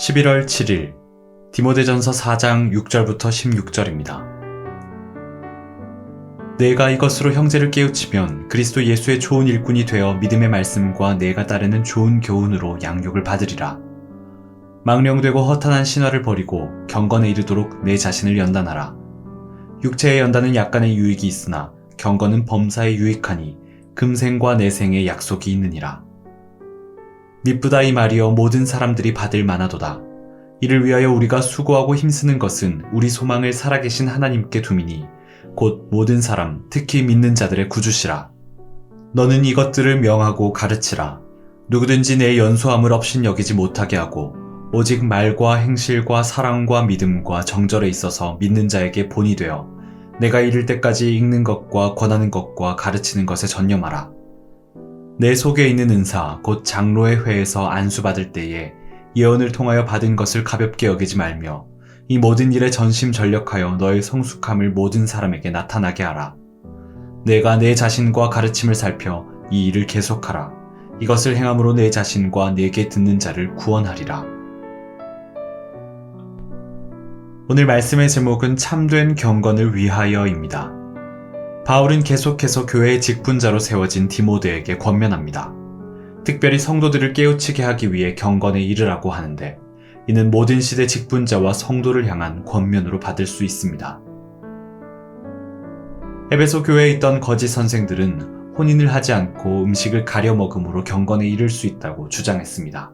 11월 7일 디모데전서 4장 6절부터 16절입니다. 내가 이것으로 형제를 깨우치면 그리스도 예수의 좋은 일꾼이 되어 믿음의 말씀과 내가 따르는 좋은 교훈으로 양육을 받으리라. 망령되고 허탄한 신화를 버리고 경건에 이르도록 내 자신을 연단하라. 육체의 연단은 약간의 유익이 있으나 경건은 범사에 유익하니 금생과 내생의 약속이 있느니라. 미쁘다 이 말이여 모든 사람들이 받을 만하도다. 이를 위하여 우리가 수고하고 힘쓰는 것은 우리 소망을 살아계신 하나님께 두미니 곧 모든 사람 특히 믿는 자들의 구주시라. 너는 이것들을 명하고 가르치라. 누구든지 내 연소함을 없인 여기지 못하게 하고 오직 말과 행실과 사랑과 믿음과 정절에 있어서 믿는 자에게 본이 되어 내가 이를 때까지 읽는 것과 권하는 것과 가르치는 것에 전념하라. 내 속에 있는 은사, 곧 장로의 회에서 안수 받을 때에 예언을 통하여 받은 것을 가볍게 여기지 말며 이 모든 일에 전심 전력하여 너의 성숙함을 모든 사람에게 나타나게 하라. 내가 내 자신과 가르침을 살펴 이 일을 계속하라. 이것을 행함으로 내 자신과 내게 듣는 자를 구원하리라. 오늘 말씀의 제목은 참된 경건을 위하여입니다. 바울은 계속해서 교회의 직분자로 세워진 디모데에게 권면합니다. 특별히 성도들을 깨우치게 하기 위해 경건에 이르라고 하는데 이는 모든 시대 직분자와 성도를 향한 권면으로 받을 수 있습니다. 에베소 교회에 있던 거짓 선생들은 혼인을 하지 않고 음식을 가려 먹음으로 경건에 이를 수 있다고 주장했습니다.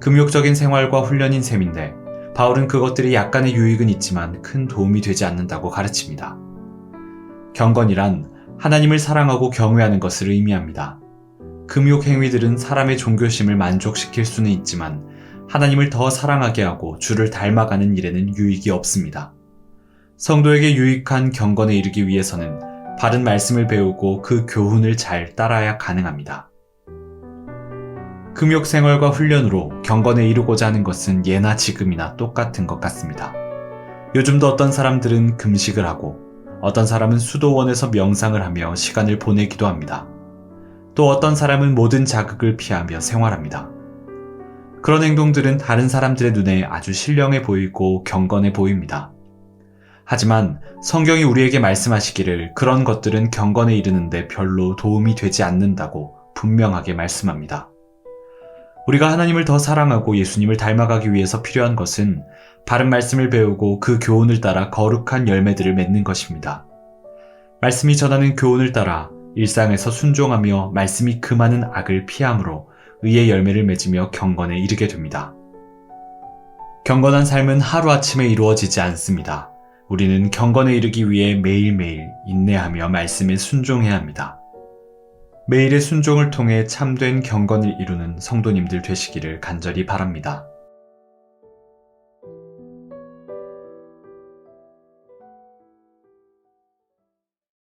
금욕적인 생활과 훈련인 셈인데 바울은 그것들이 약간의 유익은 있지만 큰 도움이 되지 않는다고 가르칩니다. 경건이란 하나님을 사랑하고 경외하는 것을 의미합니다. 금욕 행위들은 사람의 종교심을 만족시킬 수는 있지만 하나님을 더 사랑하게 하고 주를 닮아가는 일에는 유익이 없습니다. 성도에게 유익한 경건에 이르기 위해서는 바른 말씀을 배우고 그 교훈을 잘 따라야 가능합니다. 금욕 생활과 훈련으로 경건에 이르고자 하는 것은 예나 지금이나 똑같은 것 같습니다. 요즘도 어떤 사람들은 금식을 하고 어떤 사람은 수도원에서 명상을 하며 시간을 보내기도 합니다. 또 어떤 사람은 모든 자극을 피하며 생활합니다. 그런 행동들은 다른 사람들의 눈에 아주 신령해 보이고 경건해 보입니다. 하지만 성경이 우리에게 말씀하시기를 그런 것들은 경건에 이르는데 별로 도움이 되지 않는다고 분명하게 말씀합니다. 우리가 하나님을 더 사랑하고 예수님을 닮아가기 위해서 필요한 것은 바른 말씀을 배우고 그 교훈을 따라 거룩한 열매들을 맺는 것입니다. 말씀이 전하는 교훈을 따라 일상에서 순종하며 말씀이 그 많은 악을 피함으로 의의 열매를 맺으며 경건에 이르게 됩니다. 경건한 삶은 하루아침에 이루어지지 않습니다. 우리는 경건에 이르기 위해 매일매일 인내하며 말씀에 순종해야 합니다. 매일의 순종을 통해 참된 경건을 이루는 성도님들 되시기를 간절히 바랍니다.